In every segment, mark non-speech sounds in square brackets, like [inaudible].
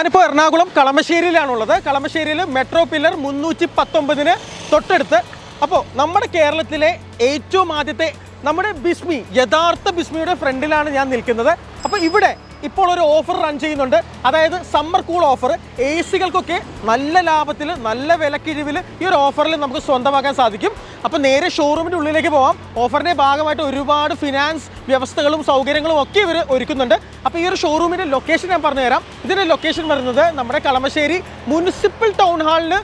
ഞാനിപ്പോൾ എറണാകുളം കളമശ്ശേരിയിലാണുള്ളത്. കളമശ്ശേരിയിൽ മെട്രോ പില്ലർ മുന്നൂറ്റി പത്തൊമ്പതിന് തൊട്ടടുത്ത്. അപ്പോൾ നമ്മുടെ കേരളത്തിലെ ഏറ്റവും ആദ്യത്തെ നമ്മുടെ ബിസ്മി യഥാർത്ഥ ബിസ്മിയുടെ ഫ്രണ്ടിലാണ് ഞാൻ നിൽക്കുന്നത്. അപ്പോൾ ഇവിടെ ഇപ്പോൾ ഒരു ഓഫർ റൺ ചെയ്യുന്നുണ്ട്. അതായത് സമ്മർ കൂൾ ഓഫർ എ സികൾക്കൊക്കെ നല്ല ലാഭത്തിൽ നല്ല വിലക്കിഴിവിൽ ഈ ഒരു ഓഫറിൽ നമുക്ക് സ്വന്തമാക്കാൻ സാധിക്കും. അപ്പോൾ നേരെ ഷോറൂമിന്റെ ഉള്ളിലേക്ക് പോവാം. ഓഫറിന്റെ ഭാഗമായിട്ട് ഒരുപാട് ഫിനാൻസ് വ്യവസ്ഥകളും സൗകര്യങ്ങളും ഒക്കെ ഇവർ ഒരുക്കുന്നുണ്ട്. അപ്പോൾ ഈ ഒരു ഷോറൂമിന്റെ ലൊക്കേഷൻ ഞാൻ പറഞ്ഞുതരാം. ഇതിന്റെ ലൊക്കേഷൻ വരുന്നത് നമ്മുടെ കളമശ്ശേരി മുനിസിപ്പൽ ടൗൺ ഹാളിൽ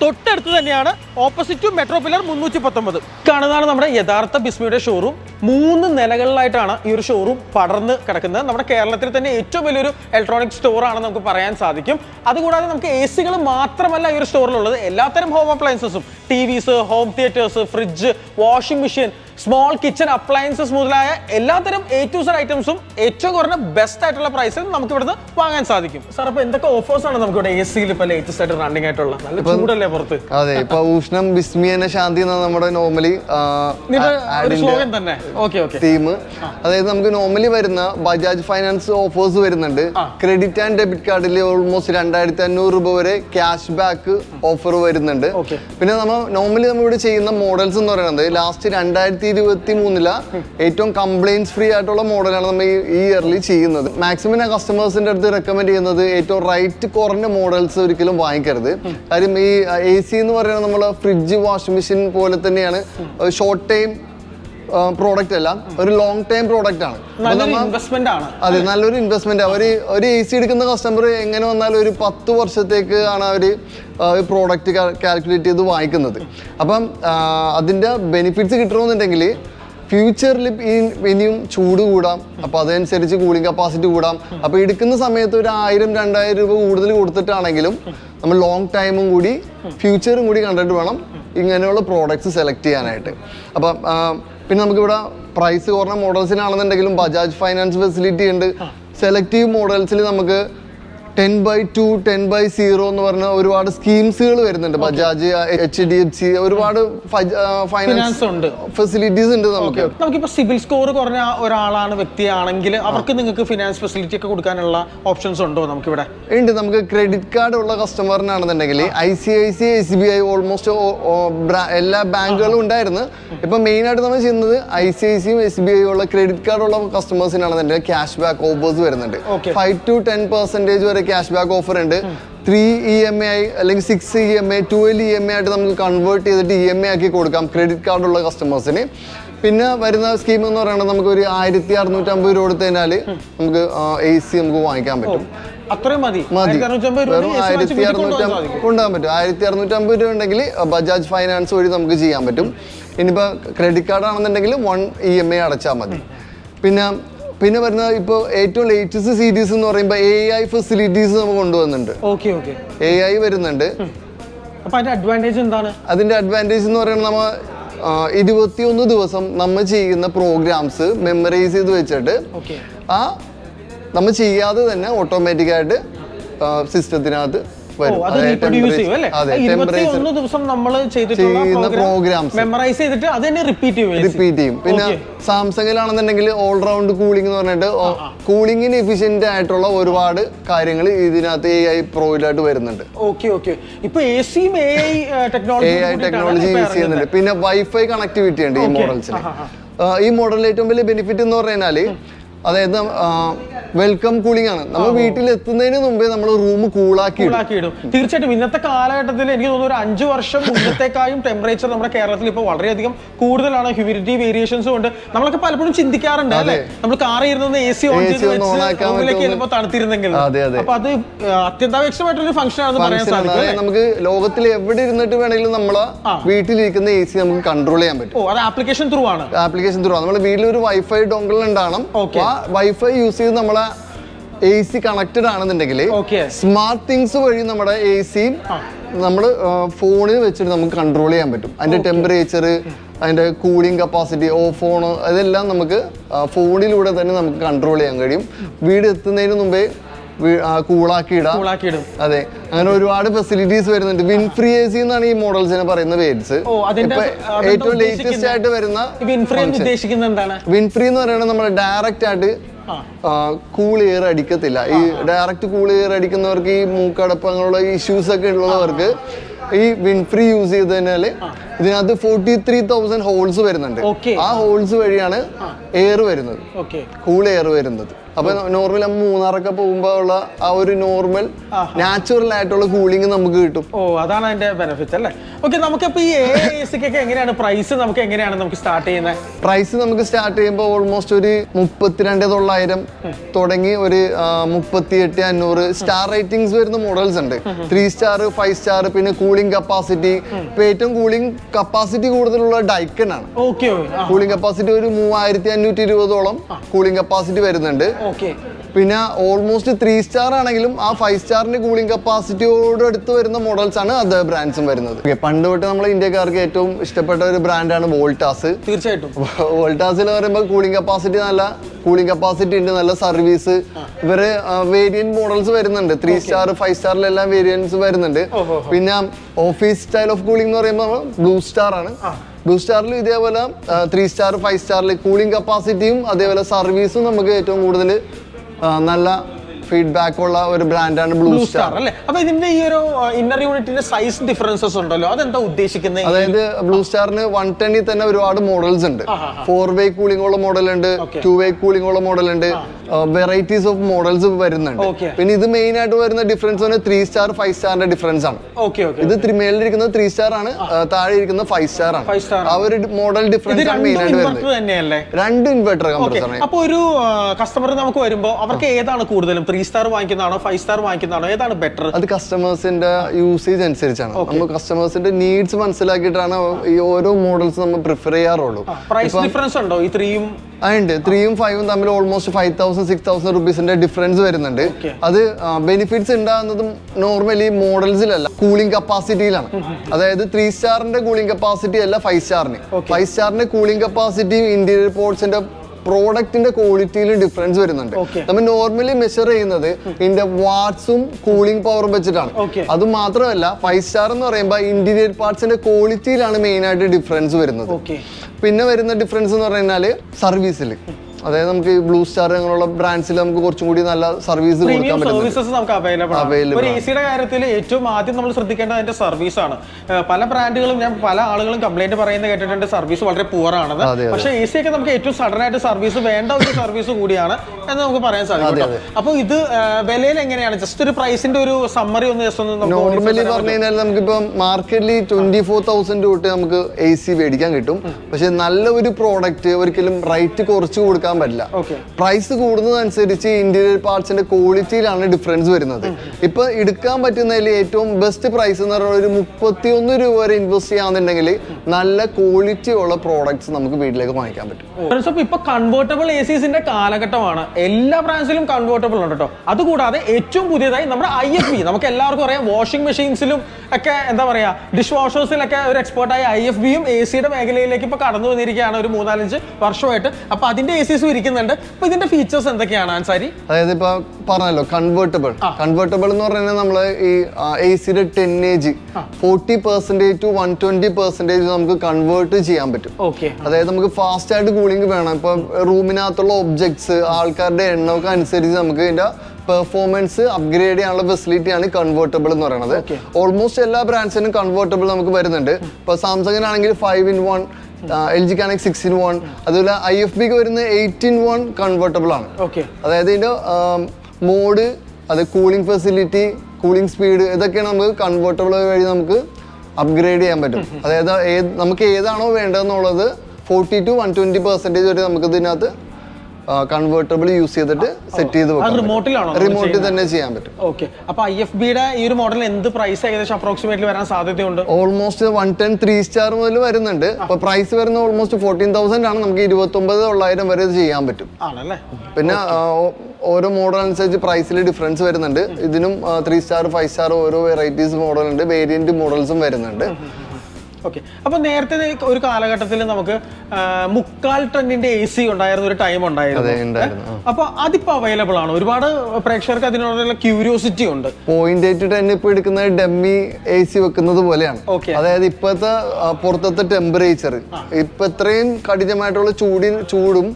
തൊട്ടടുത്ത് തന്നെയാണ് ഓപ്പോസിറ്റ് മെട്രോ പില്ലർ മുന്നൂറ്റി പത്തൊമ്പത് കാണുന്നതാണ് നമ്മുടെ യഥാർത്ഥ ബിസ്മിയുടെ ഷോറൂം മൂന്ന് നിലകളിലായിട്ടാണ് ഈ ഒരു ഷോറൂം പടർന്ന് കിടക്കുന്നത്. നമ്മുടെ കേരളത്തിൽ തന്നെ ഏറ്റവും വലിയൊരു ഇലക്ട്രോണിക് സ്റ്റോർ ആണ് നമുക്ക് പറയാൻ സാധിക്കും. അതുകൂടാതെ നമുക്ക് എ സികൾ മാത്രമല്ല ഈ ഒരു സ്റ്റോറിലുള്ളത് എല്ലാത്തരം home അപ്ലയൻസസും TVs home theatres fridge washing machine small kitchen appliances മുതലായ എല്ലാത്തരം എ ടു സെഡ് ഐറ്റംസും ഏറ്റവും കുറഞ്ഞ ബെസ്റ്റ് ആയിട്ടുള്ള പ്രൈസിൽ നമുക്ക് ഇവിടുന്ന് വാങ്ങാൻ സാധിക്കും. സാർ അപ്പൊ എന്തൊക്കെ ഓഫേഴ്സ് ആണ് നമുക്ക് ഇവിടെ എ സിയിൽ ഇപ്പൊ ലേറ്റസ്റ്റ് ആയിട്ട് റണ്ണിംഗ് ആയിട്ടുള്ള? നല്ല ചൂടല്ലേ പുറത്ത്? അതെ ഇപ്പൊ ഉഷ്ണം ബിസ്മിയന ശാന്തി എന്ന നമ്മുടെ നോർമലി തന്നെ. ഓക്കെ ഓക്കെ തീം അതായത് നമുക്ക് നോർമലി വരുന്ന ബജാജ് ഫൈനാൻസ് ഓഫേഴ്സ് വരുന്നുണ്ട്. ക്രെഡിറ്റ് ആൻഡ് ഡെബിറ്റ് കാർഡിൽ ഓൾമോസ്റ്റ് രണ്ടായിരത്തി അഞ്ഞൂറ് രൂപ വരെ ക്യാഷ് ബാക്ക് ഓഫർ വരുന്നുണ്ട്. പിന്നെ നമ്മൾ നോർമലി നമ്മൾ ഇവിടെ ചെയ്യുന്ന മോഡൽസ് എന്ന് പറയുന്നത് ലാസ്റ്റ് രണ്ടായിരത്തി ഇരുപത്തി മൂന്നില ഏറ്റവും കംപ്ലൈൻസ് ഫ്രീ ആയിട്ടുള്ള മോഡലാണ് നമ്മൾ ഈ ഇയർലി ചെയ്യുന്നത്. മാക്സിമം ഞാൻ കസ്റ്റമേഴ്സിന്റെ അടുത്ത് റെക്കമെൻഡ് ചെയ്യുന്നത് ഏറ്റവും റൈറ്റ് കുറഞ്ഞ മോഡൽസ് ഒരിക്കലും വാങ്ങിക്കരുത്. കാര്യം ഈ എ സി എന്ന് പറയുന്നത് നമ്മൾ ഫ്രിഡ്ജ് വാഷിംഗ് മെഷീൻ പോലെ തന്നെയാണ്. ഷോർട്ട് ടൈം പ്രോഡക്റ്റ് അല്ല ഒരു ലോങ് ടൈം പ്രോഡക്റ്റ് ആണ്. ഇൻവെസ്റ്റ്മെന്റ് ആണ്. അതെ നല്ലൊരു ഇൻവെസ്റ്റ്മെന്റ് അവർ ഒരു എ സി എടുക്കുന്ന കസ്റ്റമർ എങ്ങനെ വന്നാലും ഒരു പത്ത് വർഷത്തേക്ക് ആണ് അവർ പ്രോഡക്റ്റ് കാൽക്കുലേറ്റ് ചെയ്ത് വാങ്ങിക്കുന്നത്. അപ്പം അതിന്റെ ബെനിഫിറ്റ്സ് കിട്ടണമെന്നുണ്ടെങ്കിൽ ഫ്യൂച്ചറിൽ ഇനിയും ചൂട് കൂടാം. അപ്പോൾ അതനുസരിച്ച് കൂളിംഗ് കപ്പാസിറ്റി കൂടാം. അപ്പോൾ എടുക്കുന്ന സമയത്ത് ഒരു ആയിരം രണ്ടായിരം രൂപ കൂടുതൽ കൊടുത്തിട്ടാണെങ്കിലും നമ്മൾ ലോങ് ടൈമും കൂടി ഫ്യൂച്ചറും കൂടി കണ്ടിട്ട് വേണം ഇങ്ങനെയുള്ള പ്രോഡക്റ്റ്സ് സെലക്ട് ചെയ്യാനായിട്ട്. അപ്പം പിന്നെ നമുക്കിവിടെ പ്രൈസ് കുറഞ്ഞ മോഡൽസിനാണെന്നുണ്ടെങ്കിലും ബജാജ് ഫൈനാൻസ് ഫെസിലിറ്റി ഉണ്ട്. സെലക്റ്റീവ് മോഡൽസിൽ നമുക്ക് ten by two ten by zero എന്ന് പറഞ്ഞ ഒരുപാട് സ്കീംസുകൾ വരുന്നുണ്ട്. Bajaj H D F C ഒരുപാട് ഫൈനാൻസ് ഉണ്ട്. ഫെസിലിറ്റീസ് ഉണ്ട് നമുക്ക്. നമുക്കിപ്പോ സിബിൽ സ്കോർ കുറഞ്ഞ ഒരാളാണ് വ്യക്തിയാണെങ്കിൽ അവർക്ക് നിങ്ങൾക്ക് ഫിനാൻസ് ഫെസിലിറ്റി ഒക്കെ കൊടുക്കാനുള്ള ഓപ്ഷൻസ് ഉണ്ടോ നമുക്ക് ഇവിടെ ഉണ്ട്. നമുക്ക് ക്രെഡിറ്റ് കാർഡ് ഉള്ള കസ്റ്റമറിനാണെന്നുണ്ടെങ്കിൽ I C I C S B I almost എല്ലാ ബാങ്കുകളും ഉണ്ടായിരുന്നു. ഇപ്പൊ മെയിൻ ആയിട്ട് നമ്മൾ ചെയ്യുന്നത് ഐ സി ഐ സിയും എസ് ബി ഐ ഉള്ള ക്രെഡിറ്റ് കാർഡ് ഉള്ള കസ്റ്റമേഴ്സിനാണെന്നുണ്ടെങ്കിൽ ക്യാഷ് ബാക്ക് ഓഫേഴ്സ് വരുന്നുണ്ട്. ഫൈവ് ടു ടെൻ പെർസെന്റേജ് വരെ ക്യാഷ് ബാക്ക് ഓഫർ ഉണ്ട്. ത്രീ ഇ എം ഐ അല്ലെങ്കിൽ six E M I twelve E M I ആയിട്ട് നമുക്ക് കൺവേർട്ട് ചെയ്തിട്ട് ഇ എം ഐ ആക്കി കൊടുക്കാം ക്രെഡിറ്റ് കാർഡ് ഉള്ള കസ്റ്റമേഴ്സിന് പിന്നെ വരുന്ന സ്കീം എന്ന് പറയുന്നത് നമുക്ക് ഒരു ആയിരത്തി അറുന്നൂറ്റമ്പത് രൂപ കൊടുത്തു കഴിഞ്ഞാൽ നമുക്ക് എ സി നമുക്ക് വാങ്ങിക്കാൻ പറ്റും. അത്രയും മതി. വെറും ആയിരത്തി അറുന്നൂറ്റമ്പത്. കൊണ്ടുപോകാൻ പറ്റും. ആയിരത്തി അറുന്നൂറ്റമ്പത് രൂപ ഉണ്ടെങ്കിൽ ബജാജ് ഫൈനാൻസ് വഴി നമുക്ക് ചെയ്യാൻ പറ്റും. ഇനിയിപ്പോൾ ക്രെഡിറ്റ് കാർഡ് ആണെന്നുണ്ടെങ്കിൽ വൺ ഇ എം ഐ അടച്ചാൽ മതി. പിന്നെ പിന്നെ വരുന്ന ഇപ്പോൾ ഏറ്റവും ലേറ്റസ്റ്റ് സീരീസ് എന്ന് പറയുമ്പോൾ എ ഐ ഫെസിലിറ്റീസ് നമുക്ക് കൊണ്ടുവന്നിട്ടുണ്ട്. ഓക്കെ ഓക്കെ എ ഐ വരുന്നുണ്ട്. അപ്പോൾ അതിന്റെ അഡ്വാന്റേജ് എന്താണ്? അതിന്റെ അഡ്വാന്റേജ് എന്ന് പറയുന്നത് നമ്മൾ ഇരുപത്തിയൊന്ന് ദിവസം നമ്മൾ ചെയ്യുന്ന പ്രോഗ്രാംസ് മെമ്മറൈസ് ചെയ്ത് വെച്ചിട്ട് ആ നമ്മൾ ചെയ്യാതെ തന്നെ ഓട്ടോമാറ്റിക്കായിട്ട് സിസ്റ്റത്തിനകത്ത് വരും. ദിവസം നമ്മൾ ചെയ്തിട്ടുള്ള. മെമ്മറൈസ് ചെയ്തിട്ട് അത് തന്നെ റിപ്പീറ്റ് ചെയ്യും റിപ്പീറ്റ് ചെയ്യും. പിന്നെ. സാംസങ്ങിലാണെന്നുണ്ടെങ്കിൽ ഓൾ റൗണ്ട് കൂളിംഗ് എന്ന് പറഞ്ഞിട്ട് കൂളിംഗിന് എഫിഷ്യന്റ് ആയിട്ടുള്ള ഒരുപാട് കാര്യങ്ങൾ ഇതിനകത്ത് എ ഐ പ്രോയിലായിട്ട് വരുന്നുണ്ട്. ഓക്കെ ഓക്കെ ഇപ്പൊ എ സിയും എ ഐ ടെക്നോളജി യൂസ് ചെയ്യുന്നുണ്ട്. പിന്നെ വൈഫൈ കണക്ടിവിറ്റി ഉണ്ട് ഈ. മോഡൽസിന് ഈ മോഡലിൽ ഏറ്റവും വലിയ ബെനിഫിറ്റ് എന്ന് പറഞ്ഞാൽ അതായത് വെൽക്കം കൂളിംഗ് ആണ്. നമ്മൾ വീട്ടിൽ എത്തുന്നതിന് മുമ്പേ നമ്മൾ റൂം കൂളാക്കി ഇടും. തീർച്ചയായിട്ടും ഇന്നത്തെ കാലഘട്ടത്തിൽ എനിക്ക് തോന്നുന്നു ഒരു അഞ്ചു വർഷം മുന്നത്തേക്കായും ടെമ്പറേച്ചർ നമ്മുടെ കേരളത്തിൽ ഇപ്പോൾ വളരെയധികം കൂടുതലാണ്. ഹ്യൂമിഡിറ്റി വേരിയേഷൻസും ഉണ്ട്. നമ്മളൊക്കെ പലപ്പോഴും ചിന്തിക്കാറുണ്ട് അല്ലേ? നമ്മൾ കാറിൽ ഇരുന്നത് എ സി ഓൺ ചെയ്ത് തണുത്തിരുന്നെങ്കിൽ. അതെ, അതെ. അപ്പൊ അത് അത്യന്താപേക്ഷമായിട്ടൊരു ഫംഗ്ഷൻ ആണെന്ന് പറയാൻ. സാധിക്കും നമുക്ക് ലോകത്തിൽ എവിടെ ഇരുന്നിട്ട് വേണമെങ്കിലും നമ്മളെ വീട്ടിലിരിക്കുന്ന എ സി നമുക്ക് കൺട്രോൾ ചെയ്യാൻ പറ്റും. അത് ആപ്ലിക്കേഷൻ ത്രൂ ആണ്. ആപ്ലിക്കേഷൻ ത്രൂ ആണ്. നമ്മുടെ വീട്ടിൽ ഒരു വൈഫൈ ഡോങ്കിൾ ഉണ്ടാവണം. ആ വൈഫൈ യൂസ് ചെയ്ത് നമ്മളെ എ സി കണക്റ്റഡ് ആണെന്നുണ്ടെങ്കിൽ സ്മാർട്ട് തിങ്സ് വഴി നമ്മുടെ എ സിയും നമ്മൾ ഫോണിൽ വെച്ചിട്ട് നമുക്ക് കൺട്രോൾ ചെയ്യാൻ പറ്റും. അതിന്റെ ടെമ്പറേച്ചർ അതിന്റെ കൂളിംഗ് കപ്പാസിറ്റി ഓഫ് ഫോൺ അതെല്ലാം നമുക്ക് ഫോണിലൂടെ തന്നെ നമുക്ക് കൺട്രോൾ ചെയ്യാൻ കഴിയും. വീട് എത്തുന്നതിന് മുമ്പേ കൂളാക്കി ഇടാം. കൂളാക്കിയിടും അതെ. അങ്ങനെ ഒരുപാട് ഫെസിലിറ്റീസ് വരുന്നുണ്ട്. വിൻ ഫ്രീ എ സി എന്നാണ് ഈ മോഡൽസിനെ പറയുന്ന പേരിസ്. ഏറ്റവും ലേറ്റസ്റ്റ് ആയിട്ട് വരുന്ന വിൻഫ്രി എന്ന് ഉദ്ദേശിക്കുന്നത് എന്താണ്? വിൻഫ്രീ എന്ന് പറയുന്നത് നമ്മൾ ഡയറക്റ്റ് ആയിട്ട് കൂൾ എയർ അടിക്കത്തില്ല. ഈ ഡയറക്റ്റ് കൂൾ എയർ അടിക്കുന്നവർക്ക് ഈ മൂക്കടപ്പ് അങ്ങനെയുള്ള ഇഷ്യൂസ് ഒക്കെ ഉള്ളവർക്ക് ഈ വിൻഫ്രി ഫ്രീ യൂസ് ചെയ്ത് കഴിഞ്ഞാൽ ഇതിനകത്ത് ഫോർട്ടി ത്രീ തൗസൻഡ് ഹോൾസ് വരുന്നുണ്ട്. ആ ഹോൾസ് വഴിയാണ് എയർ വരുന്നത്. കൂൾ എയർ വരുന്നത്. അപ്പൊ നോർമൽ നമ്മൾ മൂന്നാറൊക്കെ പോകുമ്പോ ഉള്ള ആ ഒരു നോർമൽ നാച്ചുറൽ ആയിട്ടുള്ള കൂളിംഗ് നമുക്ക് കിട്ടും. ഓ അതാണ് അതിന്റെ ബെനിഫിറ്റ് അല്ലേ? ഓക്കെ നമുക്കിപ്പോ ഈ എ എങ്ങനെയാണ്? പ്രൈസ് നമുക്ക് എങ്ങനെയാണ് നമുക്ക് സ്റ്റാർട്ട് ചെയ്യുന്നത് പ്രൈസ് നമുക്ക് സ്റ്റാർട്ട് ചെയ്യുമ്പോൾ ഓൾമോസ്റ്റ് ഒരു മുപ്പത്തിരണ്ട് തൊള്ളായിരം തുടങ്ങി ഒരു മുപ്പത്തി എട്ട് അഞ്ഞൂറ്. സ്റ്റാർ റേറ്റിംഗ്സ് വരുന്ന മോഡൽസ് ഉണ്ട്. ത്രീ സ്റ്റാർ ഫൈവ് സ്റ്റാർ പിന്നെ കൂളിംഗ് കപ്പാസിറ്റി ഇപ്പൊ ഏറ്റവും കൂളിംഗ് കപ്പാസിറ്റി കൂടുതലുള്ള ഡൈക്കൺ ആണ്. കൂളിംഗ് കപ്പാസിറ്റി ഒരു മൂവായിരത്തി അഞ്ഞൂറ്റി ഇരുപതോളം കൂളിംഗ് കപ്പാസിറ്റി വരുന്നുണ്ട്. പിന്നെ ഓൾമോസ്റ്റ് ത്രീ സ്റ്റാർ ആണെങ്കിലും ആ ഫൈവ് സ്റ്റാറിന്റെ കൂളിംഗ് കപ്പാസിറ്റിയോട് അടുത്ത് വരുന്ന മോഡൽസ് ആണ് അത് ബ്രാൻഡ്സും വരുന്നത്. പണ്ട് തൊട്ട് നമ്മൾ ഇന്ത്യക്കാർക്ക് ഏറ്റവും ഇഷ്ടപ്പെട്ട ഒരു ബ്രാൻഡാണ് വോൾട്ടാസ് തീർച്ചയായിട്ടും. വോൾട്ടാസിൽ പറയുമ്പോൾ കൂളിംഗ് കപ്പാസിറ്റി നല്ല കൂളിംഗ് കപ്പാസിറ്റി ഉണ്ട് നല്ല സർവീസ് ഇവർ വേരിയന്റ് മോഡൽസ് വരുന്നുണ്ട്. ത്രീ സ്റ്റാർ ഫൈവ് സ്റ്റാറിലെല്ലാം വേരിയൻസ് വരുന്നുണ്ട്. പിന്നെ ഓഫീസ് സ്റ്റൈൽ ഓഫ് കൂളിംഗ് എന്ന് പറയുമ്പോൾ ബ്ലൂ സ്റ്റാർ ആണ്. ബ്ലൂ സ്റ്റാറിൽ ഇതേപോലെ ത്രീ സ്റ്റാർ ഫൈവ് സ്റ്റാറിൽ കൂളിംഗ് കപ്പാസിറ്റിയും അതേപോലെ സർവീസും നമുക്ക് ഏറ്റവും കൂടുതൽ നല്ല ഫീഡ്ബാക്ക് ഉള്ള ഒരു ബ്രാൻഡാണ് ബ്ലൂ സ്റ്റാർ അല്ലേ? അപ്പൊ ഇതിന്റെ ഈ ഒരു ഇന്നർ യൂണിറ്റിന്റെ സൈസ് ഡിഫറൻസസ് ഉണ്ടല്ലോ. അതെന്താ ഉദ്ദേശിക്കുന്നത് അതായത് ബ്ലൂ സ്റ്റാറിന് വൺ ടെണ്ണിൽ തന്നെ ഒരുപാട് മോഡൽസ് ഉണ്ട്. ഫോർ വേ കൂളിംഗ് ഉള്ള മോഡൽ ഉണ്ട്. ടു വേ കൂളിംഗ് ഉള്ള മോഡൽ ഉണ്ട്. വെറൈറ്റീസ് ഓഫ് മോഡൽസ് വരുന്നുണ്ട്. പിന്നെ ഇത് മെയിൻ ആയിട്ട് വരുന്ന ഡിഫറൻസ് പറഞ്ഞാൽ ത്രീ സ്റ്റാർ ഫൈവ് സ്റ്റാറിന്റെ ഡിഫറൻസ് ആണ്. ഇത് ത്രിമേലിൽ മേളിലിരിക്കുന്നത് ത്രീ സ്റ്റാർ ആണ് താഴെ ഇരിക്കുന്ന ഫൈവ് സ്റ്റാർ ആണ്. ആ ഒരു മോഡൽ ഡിഫറൻസ് ആണ് മെയിൻ ആയിട്ട് വരുന്നത്. രണ്ട് ഇൻവെർട്ടർ കമ്പ്രസർ ആണ് അപ്പൊ ഒരു കസ്റ്റമർ നമുക്ക് വരുമ്പോ അവർക്ക് ഏതാണ് കൂടുതലും? ത്രീ സ്റ്റാർ വാങ്ങിക്കുന്നതാണോ ഫൈവ് സ്റ്റാർ വാങ്ങിക്കുന്നതാണോ? ഏതാണ് ബെറ്റർ അത് കസ്റ്റമേഴ്സിന്റെ യൂസേജ് അനുസരിച്ചാണ്. നമ്മൾ കസ്റ്റമേഴ്സിന്റെ നീഡ്സ് മനസ്സിലാക്കിയിട്ടാണ് ഈ ഓരോ മോഡൽസ് നമ്മൾ പ്രിഫർ ചെയ്യാറുള്ളൂ. പ്രൈസ് ഡിഫറൻസ് ഉണ്ടോ ഈ ത്രീയും ആ ഉണ്ട് ത്രീയും ഫൈവും തമ്മിൽ almost five thousand six thousand റുപ്പീസിന്റെ difference വരുന്നുണ്ട്. അത് ബെനിഫിറ്റ്സ് ഉണ്ടാകുന്നതും നോർമലി മോഡൽസിലല്ല കൂളിംഗ് കപ്പാസിറ്റിയിലാണ് അതായത് ത്രീ സ്റ്റാറിന്റെ കൂളിംഗ് കപ്പാസിറ്റി അല്ല ഫൈവ് സ്റ്റാറിന് ഫൈവ് സ്റ്റാറിന്റെ കൂളിംഗ് കപ്പാസിറ്റിയും ഇന്റീരിയർ പോർട്സിന്റെ പ്രോഡക്റ്റിന്റെ ക്വാളിറ്റിയിൽ ഡിഫറൻസ് വരുന്നുണ്ട്. നമ്മൾ നോർമലി മെഷർ ചെയ്യുന്നത് ഇതിന്റെ വാട്ട്സും കൂളിംഗ് പവറും വെച്ചിട്ടാണ്. അത് മാത്രമല്ല ഫൈവ് സ്റ്റാർ എന്ന് പറയുമ്പോൾ ഇന്റീരിയർ പാർട്സിന്റെ ക്വാളിറ്റിയിലാണ് മെയിൻ ആയിട്ട് ഡിഫറൻസ് വരുന്നത്. പിന്നെ വരുന്ന ഡിഫറൻസ് എന്ന് പറഞ്ഞാൽ സർവീസിൽ അതായത് നമുക്ക് ഈ ബ്ലൂ സ്റ്റാർ അങ്ങനെയുള്ള ബ്രാൻഡ്സിൽ നമുക്ക് കുറച്ചും കൂടി നല്ല സർവീസ് കൊടുക്കാൻ സർവീസസ് നമുക്ക് അവൈലബിൾ ആണ്. ഒരു എ സിയുടെ കാര്യത്തിൽ ഏറ്റവും ആദ്യം നമ്മൾ ശ്രദ്ധിക്കേണ്ടത് അതിന്റെ സർവീസ് ആണ്. പല ബ്രാൻഡുകളും ഞാൻ പല ആളുകളും കംപ്ലൈന്റ് പറയുന്നത് കേട്ടിട്ടുണ്ട് സർവീസ് വളരെ പുവർ ആണെന്ന്. പക്ഷേ എ സി ഒക്കെ നമുക്ക് ഏറ്റവും സഡൻ ആയിട്ട് സർവീസ് വേണ്ട ഒരു സർവീസ് കൂടിയാണ് എന്ന് നമുക്ക് പറയാൻ സാധിക്കും. അപ്പോൾ ഇത് വിലയിൽ എങ്ങനെയാണ്? ജസ്റ്റ് ഒരു പ്രൈസിന്റെ ഒരു സമ്മറി ഒന്ന് ജസ്റ്റ് ഒന്ന് നോർമലി പറഞ്ഞു കഴിഞ്ഞാൽ നമുക്കിപ്പം മാർക്കറ്റിൽ ട്വന്റി ഫോർ തൗസൻഡ് തൊട്ട് നമുക്ക് എ സി മേടിക്കാൻ കിട്ടും. പക്ഷെ നല്ല ഒരു പ്രോഡക്റ്റ് ഒരിക്കലും റൈറ്റ് കുറച്ച് കൊടുക്കാൻ പറ്റില്ല. ഓക്കെ. പ്രൈസ് കൂടുന്നതനുസരിച്ച് ഇന്റീരിയർ പാർട്സിന്റെ ക്വാളിറ്റിയിലാണ് ഡിഫറൻസ് വരുന്നത്. ഇപ്പൊ എടുക്കാൻ പറ്റുന്നതിൽ ഏറ്റവും ബെസ്റ്റ് പ്രൈസ് എന്ന് പറയുന്നത് ഒരു മുപ്പത്തി ഒന്ന് രൂപ വരെ ഇൻവെസ്റ്റ് ചെയ്യാന്നുണ്ടെങ്കിൽ നല്ല ക്വാളിറ്റി ഉള്ള പ്രോഡക്ട്സ് നമുക്ക് വീട്ടിലേക്ക് വാങ്ങിക്കാൻ പറ്റും. അപ്പൊ ഇപ്പൊ കൺവേർട്ടബിൾ എ സിസിന്റെ കാലഘട്ടമാണ്. എല്ലാ ബ്രാൻഡ്സിലും കൺവേർട്ടബിൾ ഉണ്ട് കേട്ടോ അതുകൂടാതെ ഏറ്റവും പുതിയതായി നമ്മുടെ ഐ എഫ് ബി നമുക്ക് എല്ലാവർക്കും അറിയാം വാഷിംഗ് മെഷീൻസിലും ഒക്കെ എന്താ പറയാ ഡിഷ് വാഷേഴ്സിലൊക്കെ ഒരു എക്സ്പേർട്ടായ ഐ എഫ് ബിയും എ സിയുടെ മേഖലയിലേക്ക് ഇപ്പൊ കടന്നു വന്നിരിക്കുകയാണ് ഒരു മൂന്നാലഞ്ച് വർഷമായിട്ട്. അപ്പൊ അതിന്റെ എ സിസും ഇരിക്കുന്നുണ്ട്. അപ്പൊ ഇതിന്റെ ഫീച്ചേഴ്സ് എന്തൊക്കെയാണ് ആൻസാരി അതായത് ഇപ്പൊ പറഞ്ഞല്ലോ കൺവേർട്ടബിൾ കൺവേർട്ടബിൾ എന്ന് പറഞ്ഞാൽ നമ്മൾ ഈ എ സിയുടെ tonnage forty percentage to one twenty percentage നമുക്ക് കൺവേർട്ട് ചെയ്യാൻ പറ്റും. അതായത് നമുക്ക് ഫാസ്റ്റ് ആയിട്ട് കൂളിംഗ് വേണം. ഇപ്പൊ റൂമിനകത്തുള്ള ഒബ്ജക്ട്സ് ആൾക്കാരുടെ എണ്ണമൊക്കെ അനുസരിച്ച് നമുക്ക് ഇതിന്റെ പെർഫോമൻസ് അപ്ഗ്രേഡ് ചെയ്യാനുള്ള ഫെസിലിറ്റി ആണ് കൺവേർട്ടബിൾ എന്ന് പറയുന്നത്. ഓൾമോസ്റ്റ് എല്ലാ ബ്രാൻഡ്സിനും കൺവേർട്ടബിൾ നമുക്ക് വരുന്നുണ്ട്. ഇപ്പൊ സാംസങ്ങിനാണെങ്കിൽ ഫൈവ് ഇൻ വൺ എൽ ജിക്കാണെങ്കിൽ സിക്സ് ഇൻ വൺ അതുപോലെ ഐ എഫ് ബിക്ക് വരുന്ന എയ്റ്റ് ഇൻ വൺ കൺവേർട്ടബിൾ ആണ്. ഓക്കെ അതായത് ഇതിന്റെ മോഡ് അത് കൂളിംഗ് ഫെസിലിറ്റി കൂളിംഗ് സ്പീഡ് ഇതൊക്കെയാണ് നമുക്ക് കൺവേർട്ടബിൾ വഴി നമുക്ക് അപ്ഗ്രേഡ് ചെയ്യാൻ പറ്റും. അതായത് നമുക്ക് ഏതാണോ വേണ്ടതെന്നുള്ളത് forty to one twenty percentage വരെ നമുക്ക് ഇതിനകത്ത് കൺവേർട്ടബിൾ യൂസ് ചെയ്തിട്ട് സെറ്റ് ചെയ്ത് വെക്കാം റിമോട്ടിൽ തന്നെ ചെയ്യാൻ പറ്റും. ഓക്കെ അപ്പൊ ഐ എഫ് ബിയുടെ ഈ ഒരു മോഡൽ എന്ത് പ്രൈസ് ഏകദേശം അപ്രോക്സിമേറ്റ്ലി വരാൻ സാധ്യതയുണ്ട്? Almost one ten three star മുതൽ വരുന്നുണ്ട്. അപ്പൊ പ്രൈസ് വരുന്ന ഓൾമോസ്റ്റ് ഫോർട്ടീൻ തൗസൻഡ് ആണ്. നമുക്ക് ഇരുപത്തി ഒമ്പത് തൊള്ളായിരം വരെ ചെയ്യാൻ പറ്റും. ആണല്ലേ? പിന്നെ ഓരോ മോഡൽ അനുസരിച്ച് പ്രൈസിൽ ഡിഫറൻസ് വരുന്നുണ്ട്. ഇതിനും ത്രീ സ്റ്റാർ ഫൈവ് സ്റ്റാർ ഓരോ വെറൈറ്റീസ് മോഡൽ ഉണ്ട്. വേരിയന്റ് മോഡൽസും വരുന്നുണ്ട്. ഓക്കെ അപ്പൊ നേരത്തെ ഒരു കാലഘട്ടത്തിൽ നമുക്ക് മുക്കാൽ ടണ്ണിന്റെ എ സി ഉണ്ടായിരുന്ന ഒരു ടൈം ഉണ്ടായിരുന്നു. അപ്പോൾ അതിപ്പോ അവൈലബിൾ ആണ്. ഒരുപാട് പ്രേക്ഷകർക്ക് അതിനോടുള്ള ക്യൂരിയോസിറ്റി ഉണ്ട്. പോയിന്റ് എയ്റ്റ് ടെൻ ഇപ്പൊ എടുക്കുന്ന ഡമ്മി എ സി വെക്കുന്നത് പോലെയാണ്. അതായത് ഇപ്പോഴത്തെ പുറത്തത്തെ ടെമ്പറേച്ചർ ഇപ്പൊ ഇത്രയും കഠിനമായിട്ടുള്ള ചൂടി ചൂടും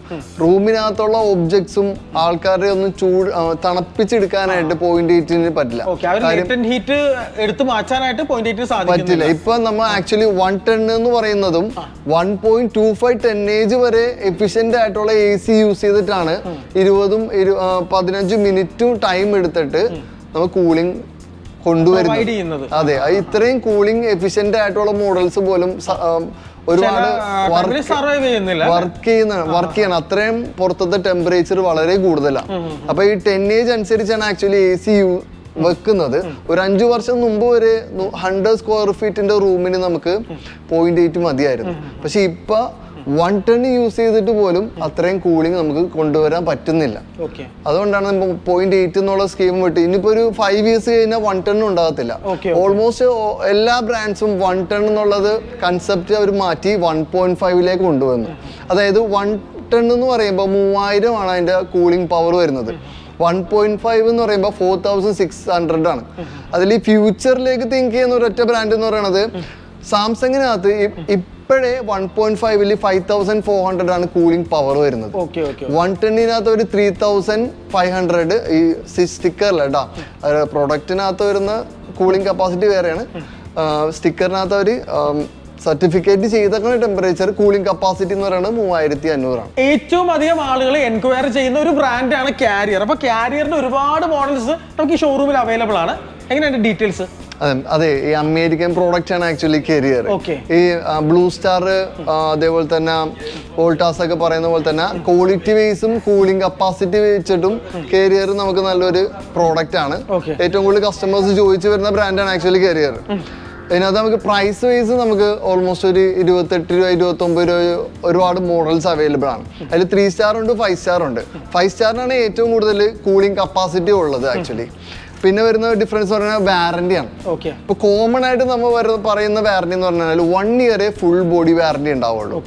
റൂമിനകത്തുള്ള ഒബ്ജക്ട്സും ആൾക്കാരുടെ ഒന്നും ചൂട് തണുപ്പിച്ചെടുക്കാനായിട്ട് പോയിന്റ് എയ്റ്റിന് പറ്റില്ല. ഓക്കെ ഹീറ്റ് എടുത്തു മാറ്റാനായിട്ട് പോയിന്റ് എയ്റ്റിന് സാധിക്കുന്നില്ല. പറ്റില്ല. ഇപ്പൊ നമ്മൾ ആക്ച്വലി വൺ ടെൻ എന്ന് പറയുന്നതും one point two five tonnage വരെ എഫിഷ്യന്റ് ആയിട്ടുള്ള എ സി യൂസ് ചെയ്തിട്ടാണ് ഇരുപതും പതിനഞ്ച് മിനിറ്റും ടൈം എടുത്തിട്ട് നമ്മൾ കൂളിംഗ് കൊണ്ടുവരുന്നത്. അതെ ഇത്രയും കൂളിംഗ് എഫിഷ്യന്റ് ആയിട്ടുള്ള മോഡൽസ് പോലും ഒരുപാട് വർക്ക് ചെയ്യുന്നില്ല. വർക്ക് ചെയ്യുന്ന വർക്ക് ചെയ്യണം. അത്രയും പുറത്തത്തെ ടെമ്പറേച്ചർ വളരെ കൂടുതലാണ് അപ്പൊ ഈ ടെൻ ഏജ് അനുസരിച്ചാണ് ആക്ച്വലി എ സി വെക്കുന്നത്. ഒരു അഞ്ചു വർഷം മുമ്പ് വരെ ഹൺഡ്രഡ് സ്ക്വയർ ഫീറ്റിന്റെ റൂമിന് നമുക്ക് പോയിന്റ് എയ്റ്റ് മതിയായിരുന്നു. പക്ഷെ ഇപ്പൊ വൺ ടൺ യൂസ് ചെയ്തിട്ട് പോലും അത്രയും കൂളിംഗ് നമുക്ക് കൊണ്ടുവരാൻ പറ്റുന്നില്ല. അതുകൊണ്ടാണ് പോയിന്റ് എയ്റ്റ് എന്നുള്ള സ്കീം വിട്ട് ഇനിയിപ്പോ ഒരു ഫൈവ് ഇയേഴ്സ് കഴിഞ്ഞാൽ വൺ ടൺ ഉണ്ടാകത്തില്ല. ഓൾമോസ്റ്റ് എല്ലാ ബ്രാൻഡ്സും വൺ ടൺ എന്നുള്ളത് കൺസെപ്റ്റ് അവർ മാറ്റി വൺ പോയിന്റ് ഫൈവിലേക്ക് കൊണ്ടുവന്നു. അതായത് വൺ ടൺ എന്ന് പറയുമ്പോൾ മൂവായിരം ആണ് അതിന്റെ കൂളിംഗ് പവർ വരുന്നത്. വൺ പോയിന്റ് ഫൈവ് എന്ന് പറയുമ്പോൾ ഫോർ തൗസൻഡ് സിക്സ് ഹൺഡ്രഡ് ആണ്. അതിൽ ഈ ഫ്യൂച്ചറിലേക്ക് തിങ്ക് ചെയ്യുന്ന ഒരൊറ്റ ബ്രാൻഡ് എന്ന് പറയുന്നത് സാംസങ്ങിനകത്ത് ഇപ്പോഴേ വൺ പോയിന്റ് ഫൈവിൽ ഫൈവ് തൗസൻഡ് ഫോർ ഹൺഡ്രഡ് ആണ് കൂളിംഗ് പവർ വരുന്നത്. വൺ ടെണ്ണിനകത്ത് ഒരു ത്രീ തൗസൻഡ് ഫൈവ് ഹൺഡ്രഡ് ഈ സ്റ്റിക്കറിൽ കേട്ടോ പ്രൊഡക്റ്റിനകത്ത് വരുന്ന കൂളിംഗ് കപ്പാസിറ്റി വേറെയാണ്. സ്റ്റിക്കറിനകത്ത് അവർ സർട്ടിഫിക്കറ്റ് ചെയ്തേക്കുന്ന ടെമ്പറേച്ചർ കൂളിംഗ് കപ്പാസിറ്റി എന്ന് പറയുന്നത് മൂവായിരത്തി അഞ്ഞൂറാണ് ഏറ്റവും അധികം ആളുകൾ എൻക്വയർ ചെയ്യുന്ന ഒരു ബ്രാൻഡാണ് കാരിയർ അപ്പൊ കാരിയറിന്റെ ഒരുപാട് മോഡൽസ് നമുക്ക് ഈ ഷോറൂമിൽ അവൈലബിൾ ആണ്. എങ്ങനെയാണ് ഡീറ്റെയിൽസ് അതെ അതെ ഈ അമേരിക്കൻ പ്രോഡക്റ്റ് ആണ് ആക്ച്വലി കരിയർ ഈ ബ്ലൂ സ്റ്റാർ അതേപോലെ തന്നെ വോൾട്ടാസ് ഒക്കെ പറയുന്ന പോലെ തന്നെ ക്വാളിറ്റി വൈസും കൂളിംഗ് കപ്പാസിറ്റി വെച്ചിട്ടും കരിയർ നമുക്ക് നല്ലൊരു പ്രോഡക്റ്റ് ആണ്. ഏറ്റവും കൂടുതൽ കസ്റ്റമേഴ്സ് ചോദിച്ചു വരുന്ന ബ്രാൻഡാണ് ആക്ച്വലി കരിയർ ഇതിനകത്ത് നമുക്ക് പ്രൈസ് വൈസ് നമുക്ക് ഓൾമോസ്റ്റ് ഒരു ഇരുപത്തെട്ട് രൂപ ഇരുപത്തൊമ്പത് രൂപ ഒരുപാട് മോഡൽസ് അവൈലബിൾ ആണ്. അതിൽ ത്രീ സ്റ്റാർ ഉണ്ട് ഫൈവ് സ്റ്റാർ ഉണ്ട്. ഫൈവ് സ്റ്റാറിനാണ് ഏറ്റവും കൂടുതൽ കൂളിംഗ് കപ്പാസിറ്റി ഉള്ളത് ആക്ച്വലി പിന്നെ വരുന്ന ഡിഫറൻസ് പറഞ്ഞാൽ വാറന്റി ആണ്. ഇപ്പൊ കോമൺ ആയിട്ട് നമ്മൾ പറയുന്ന വാറന്റി എന്ന് പറഞ്ഞാൽ one year full body warranty ഉണ്ടാവുള്ളൂ.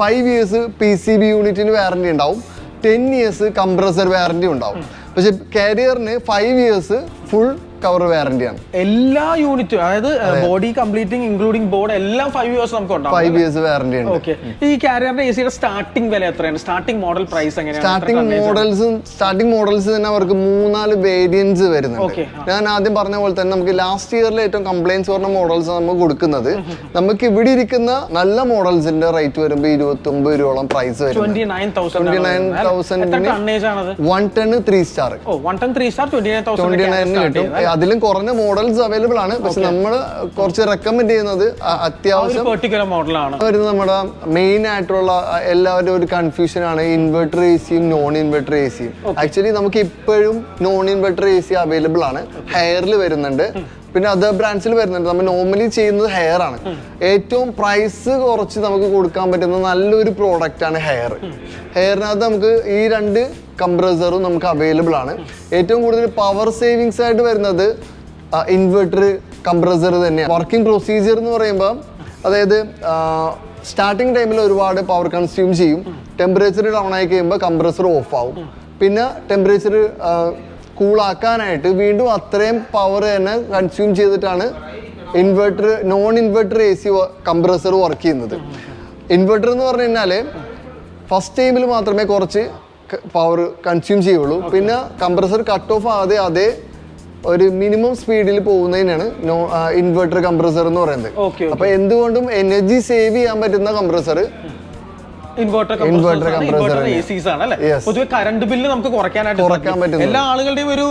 Five years P C B യൂണിറ്റിന് വാറന്റി ഉണ്ടാവും. ടെൻ ഇയേഴ്സ് കംപ്രസർ വാറന്റി ഉണ്ടാവും. പക്ഷെ കാരിയറിന് five years full cover warranty ആണ്. എല്ലാ യൂണിറ്റും അതായത് ബോഡി കംപ്ലീറ്റിംഗ് ഇൻക്ലൂഡിംഗ് ബോർഡ് എല്ലാം ഫൈവ് ഇയേഴ്സ് നമുക്ക് ഉണ്ടാവും. ഫൈവ് ഇയേഴ്സ് വാറന്റി ഉണ്ട്. ഓക്കെ ഈ കാരിയറിന്റെ എ സിയുടെ സ്റ്റാർട്ടിംഗ് വില എത്രയാണ്? സ്റ്റാർട്ടിംഗ് മോഡൽ പ്രൈസ് എങ്ങനെയാണ്? സ്റ്റാർട്ടിംഗ് മോഡൽസ് സ്റ്റാർട്ടിംഗ് മോഡൽസ് തന്നെ അവർക്ക് മൂന്നാൽ വേരിയൻസ് വരുന്നുണ്ട്. ഞാൻ ആദ്യം പറഞ്ഞ പോലെ തന്നെ നമുക്ക് ലാസ്റ്റ് ഇയറിലെ ഏറ്റവും കംപ്ലൈൻസ് പറഞ്ഞ മോഡൽസ് നമ്മൾ കൊടുക്കുന്നത്. [laughs] നമുക്ക് ഇവിടെ ഇരിക്കുന്ന നല്ല മോഡൽസിന്റെ റേറ്റ് വരുമ്പോൾ ഇരുപത്തി ഒമ്പത് രൂപയോളം പ്രൈസ് വരും ട്വന്റി നയൻ തൗസൻഡ് 29,000 എത്ര ന് ടണ്ണേജ് ആണത്? One ton three star oh one ton three star twenty nine നയനിന് കിട്ടും. അതിലും കുറഞ്ഞ മോഡൽസ് അവൈലബിൾ ആണ്. പക്ഷെ നമ്മൾ കുറച്ച് റെക്കമെൻഡ് ചെയ്യുന്നത് അത്യാവശ്യം പെർട്ടിക്കുലർ മോഡലാണ് വരുന്നത് നമ്മുടെ മെയിൻ ആയിട്ടുള്ള എല്ലാവരുടെ എല്ലാവരും ഒരു കൺഫ്യൂഷൻ ആണ് ഇൻവെർട്ടർ എ സിയും നോൺ ഇൻവെർട്ടർ എ സിയും ആക്ച്വലി നമുക്ക് ഇപ്പോഴും non inverter A C available ആണ് ഹെയറിൽ വരുന്നുണ്ട്. പിന്നെ അതർ ബ്രാൻഡ്സിൽ വരുന്നുണ്ട്. നമ്മൾ നോർമലി ചെയ്യുന്നത് ഹെയർ ആണ്. ഏറ്റവും പ്രൈസ് കുറച്ച് നമുക്ക് കൊടുക്കാൻ പറ്റുന്ന നല്ലൊരു പ്രോഡക്റ്റ് ആണ് ഹെയർ ഹെയറിനകത്ത് നമുക്ക് ഈ രണ്ട് കംപ്രസറും നമുക്ക് അവൈലബിൾ ആണ്. ഏറ്റവും കൂടുതൽ പവർ സേവിങ്സ് ആയിട്ട് വരുന്നത് ഇൻവെർട്ടർ കംപ്രസർ തന്നെയാണ്. വർക്കിംഗ് പ്രൊസീജിയർ എന്ന് പറയുമ്പോൾ അതായത് സ്റ്റാർട്ടിങ് ടൈമിൽ ഒരുപാട് പവർ കൺസ്യൂം ചെയ്യും. ടെമ്പറേച്ചർ ഡൗൺ ആയി കഴിയുമ്പോൾ കംപ്രസർ ഓഫ് ആവും. പിന്നെ ടെമ്പറേച്ചർ കൂളാക്കാനായിട്ട് വീണ്ടും അത്രയും പവർ തന്നെ കൺസ്യൂം ചെയ്തിട്ടാണ് inverter non inverter A C compressor work ചെയ്യുന്നത്. ഇൻവെർട്ടർ എന്ന് പറഞ്ഞു കഴിഞ്ഞാൽ ഫസ്റ്റ് ടൈമിൽ മാത്രമേ കുറച്ച് പവർ കൺസ്യൂം ചെയ്യുള്ളൂ. പിന്നെ കംപ്രസർ കട്ട് ഓഫ് ആകാതെ അതേ ഒരു മിനിമം സ്പീഡിൽ പോകുന്നതിനാണ് നോ ഇൻവെർട്ടർ കംപ്രസർ എന്ന് പറയുന്നത്. അപ്പൊ എന്തുകൊണ്ടും എനർജി സേവ് ചെയ്യാൻ പറ്റുന്ന കംപ്രസർ ഇൻവെർട്ടർ ഇൻവെർട്ടർ തന്നെ. ആണ്. അല്ലേ. പൊതുവെ കറണ്ട് ബില്ല് നമുക്ക് കുറയ്ക്കാനായിട്ട് കുറയ്ക്കാൻ. എല്ലാ ആളുകളുടെയും ഒരു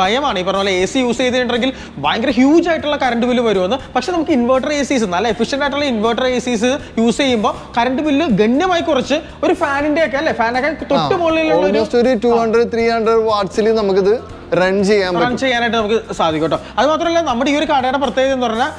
ഭയമാണ്. ഈ പറഞ്ഞ പോലെ എ സി യൂസ് ചെയ്തിട്ടുണ്ടെങ്കിൽ ഭയങ്കര ഹ്യൂജ് ആയിട്ടുള്ള കറണ്ട് ബില്ല് വരുമെന്ന്. പക്ഷെ നമുക്ക് ഇൻവെർട്ടർ എ സീസ് നല്ല എഫിഷ്യന്റ് ആയിട്ടുള്ള ഇൻവെർട്ടർ എ സീസ് യൂസ് ചെയ്യുമ്പോൾ കറണ്ട് ബില്ല് ഗണ്യമായി കുറച്ച് ഒരു ഫാനിന്റെ ഒക്കെ അല്ലേ? ഫാനൊക്കെ തൊട്ട് മുകളിലുള്ള ഒരു ടു ഹൺഡ്രഡ് ത്രീ ഹൺഡ്രഡ് വാട്ട്സിൽ നമുക്കിത് റൺ ചെയ്യാൻ റൺ ചെയ്യാനായിട്ട് നമുക്ക് സാധിക്കും കേട്ടോ. അത് മാത്രമല്ല നമ്മുടെ ഈ ഒരു കടയുടെ പ്രത്യേകത എന്ന് പറഞ്ഞാൽ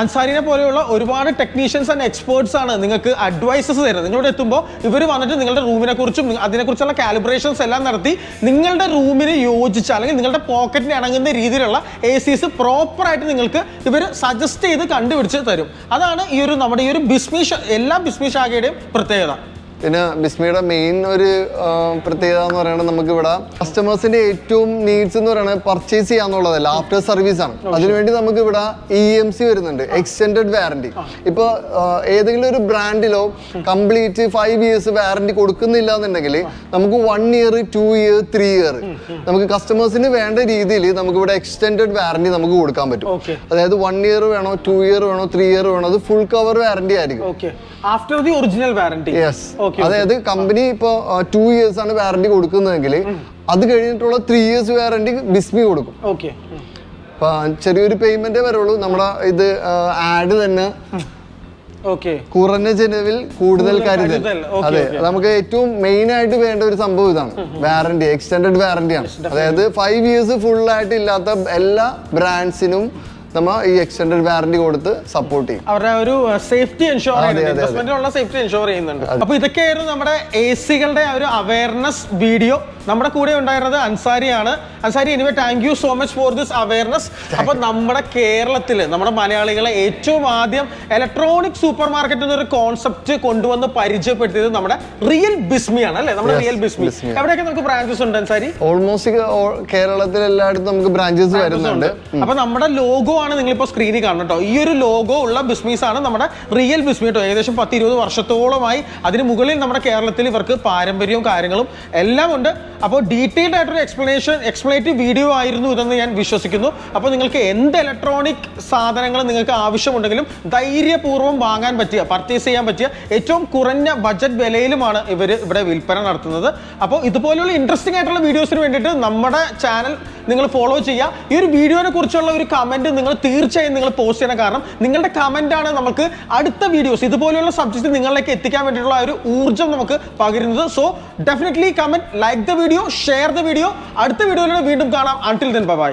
അൻസാരിനെ പോലെയുള്ള ഒരുപാട് ടെക്നീഷ്യൻസ് ആൻഡ് എക്സ്പേർട്സ് ആണ് നിങ്ങൾക്ക് അഡ്വൈസസ് തരുന്നത്. നിങ്ങളോട് എത്തുമ്പോൾ ഇവർ വന്നിട്ട് നിങ്ങളുടെ റൂമിനെ കുറിച്ചും അതിനെക്കുറിച്ചുള്ള കാലിബ്രേഷൻസ് എല്ലാം നടത്തി നിങ്ങളുടെ റൂമിന് യോജിച്ച അല്ലെങ്കിൽ നിങ്ങളുടെ പോക്കറ്റിന് ഇണങ്ങുന്ന രീതിയിലുള്ള എ സീസ് പ്രോപ്പറായിട്ട് നിങ്ങൾക്ക് ഇവർ സജസ്റ്റ് ചെയ്ത് കണ്ടുപിടിച്ച് തരും. അതാണ് ഈ ഒരു നമ്മുടെ ഈ ഒരു ബിസ്മി എല്ലാ ബിസ്മി ശാഖയുടെയും പ്രത്യേകത. പിന്നെ ബിസ്മിയുടെ മെയിൻ ഒരു പ്രത്യേകത എന്ന് പറയുന്നത് നമുക്ക് ഇവിടെ കസ്റ്റമേഴ്സിന്റെ ഏറ്റവും നീഡ്സ് എന്ന് പറയുന്നത് പർച്ചേസ് ചെയ്യാന്നുള്ളതല്ല ആഫ്റ്റർ സർവീസ് ആണ്. അതിനുവേണ്ടി നമുക്ക് ഇവിടെ ഇ എം സി വരുന്നുണ്ട് എക്സ്റ്റെൻഡഡ് വാറണ്ടി ഇപ്പൊ ഏതെങ്കിലും ഒരു ബ്രാൻഡിലോ കംപ്ലീറ്റ് ഫൈവ് ഇയേഴ്സ് വാറണ്ടി കൊടുക്കുന്നില്ല എന്നുണ്ടെങ്കിൽ നമുക്ക് one year two year three year നമുക്ക് കസ്റ്റമേഴ്സിന് വേണ്ട രീതിയിൽ നമുക്ക് ഇവിടെ എക്സ്റ്റെൻഡഡ് വാറണ്ടി നമുക്ക് കൊടുക്കാൻ പറ്റും. അതായത് വൺ ഇയർ വേണോ ടു ഇയർ വേണോ ത്രീ ഇയർ വേണോ അത് ഫുൾ കവർ വാറണ്ടി ആയിരിക്കും. Okay after the original warranty yes അതായത് കമ്പനി ഇപ്പൊ ടു ഇയേഴ്സ് ആണ് വാറണ്ടി കൊടുക്കുന്നതെങ്കിൽ അത് കഴിഞ്ഞിട്ടുള്ള ത്രീ ഇയേഴ്സ് വാറണ്ടി ബിസ്മി കൊടുക്കും. ചെറിയൊരു പേയ്മെന്റേ വരുള്ളൂ. നമ്മുടെ ഇത് ആഡ് തന്നെ കുറഞ്ഞ ചെലവിൽ കൂടുതൽ കരുതൽ. അതെ നമുക്ക് ഏറ്റവും മെയിൻ ആയിട്ട് വേണ്ട ഒരു സംഭവം ഇതാണ്. വാറന്റി എക്സ്റ്റെൻഡഡ് വാറണ്ടി ആണ്. അതായത് ഫൈവ് ഇയേഴ്സ് ഫുൾ ആയിട്ട് ഇല്ലാത്ത എല്ലാ ബ്രാൻഡ്സിനും നമ്മ ഈ എക്സ്റ്റെൻഡഡ് വാറണ്ടി കൊടുത്ത് സപ്പോർട്ട് ചെയ്യും. അവരുടെ ഒരു സേഫ്റ്റി എൻഷുർ ചെയ്യുന്നുണ്ട്. സേഫ്റ്റി എൻഷുർ ചെയ്യുന്നുണ്ട്. അപ്പൊ ഇതൊക്കെയായിരുന്നു നമ്മുടെ എ സികളുടെ ഒരു അവയർനെസ് വീഡിയോ നമ്മുടെ കൂടെ ഉണ്ടായിരുന്നത് അൻസാരിയാണ്. Ansari anyway thank you so much for this awareness അപ്പൊ നമ്മുടെ കേരളത്തിൽ നമ്മുടെ മലയാളികളെ ഏറ്റവും ആദ്യം ഇലക്ട്രോണിക് സൂപ്പർ മാർക്കറ്റ് എന്നൊരു കോൺസെപ്റ്റ് കൊണ്ടുവന്ന് പരിചയപ്പെടുത്തിയത് നമ്മുടെ റിയൽ ബിസ്മിയാണ് അല്ലേ? നമ്മുടെ റിയൽ ബിസ്മി. എവിടെയൊക്കെ നമുക്ക് ബ്രാഞ്ചസ് ഉണ്ട് അൻസാരി? ഓൾമോസ്റ്റ് കേരളത്തിൽ എല്ലായിടത്തും നമുക്ക് ബ്രാഞ്ചസ് വരുന്നുണ്ട്. അപ്പൊ നമ്മുടെ ലോഗോ ആണ് നിങ്ങളിപ്പോ സ്ക്രീനിൽ കാണുന്നത് കേട്ടോ. ഈ ഒരു ലോഗോ ഉള്ള ബിസ്മീസ് ആണ് നമ്മുടെ റിയൽ ബിസ്മി കേട്ടോ. ഏകദേശം പത്ത് ഇരുപത് വർഷത്തോളമായി അതിന് മുകളിൽ നമ്മുടെ കേരളത്തിൽ ഇവർക്ക് പാരമ്പര്യവും കാര്യങ്ങളും എല്ലാം ഉണ്ട്. അപ്പോൾ ഡീറ്റെയിൽഡ് ആയിട്ടൊരു എക്സ്പ്ലനേഷൻ എക്സ്പ്ലനേറ്റീവ് വീഡിയോ ആയിരുന്നു ഇതെന്ന് ഞാൻ വിശ്വസിക്കുന്നു. അപ്പോൾ നിങ്ങൾക്ക് എന്ത് ഇലക്ട്രോണിക് സാധനങ്ങൾ നിങ്ങൾക്ക് ആവശ്യമുണ്ടെങ്കിലും ധൈര്യപൂർവം വാങ്ങാൻ പറ്റിയ പർച്ചേസ് ചെയ്യാൻ പറ്റിയ ഏറ്റവും കുറഞ്ഞ ബജറ്റ് വിലയിലുമാണ് ഇവർ ഇവിടെ വിൽപ്പന നടത്തുന്നത്. അപ്പോൾ ഇതുപോലെയുള്ള ഇൻട്രസ്റ്റിംഗ് ആയിട്ടുള്ള വീഡിയോസിന് വേണ്ടിയിട്ട് നമ്മുടെ ചാനൽ നിങ്ങൾ ഫോളോ ചെയ്യുക. ഈ ഒരു വീഡിയോനെ കുറിച്ചുള്ള ഒരു കമന്റ് നിങ്ങൾ തീർച്ചയായും നിങ്ങൾ പോസ്റ്റ് ചെയ്യണം. കാരണം നിങ്ങളുടെ കമന്റാണ് നമുക്ക് അടുത്ത വീഡിയോസ് ഇതുപോലെയുള്ള സബ്ജക്റ്റ് നിങ്ങളിലേക്ക് എത്തിക്കാൻ വേണ്ടിയിട്ടുള്ള ഒരു ഊർജം നമുക്ക് പകരുന്നത്. So definitely comment like the video share the video അടുത്ത വീഡിയോയിലൂടെ വീണ്ടും കാണാം. Until then bye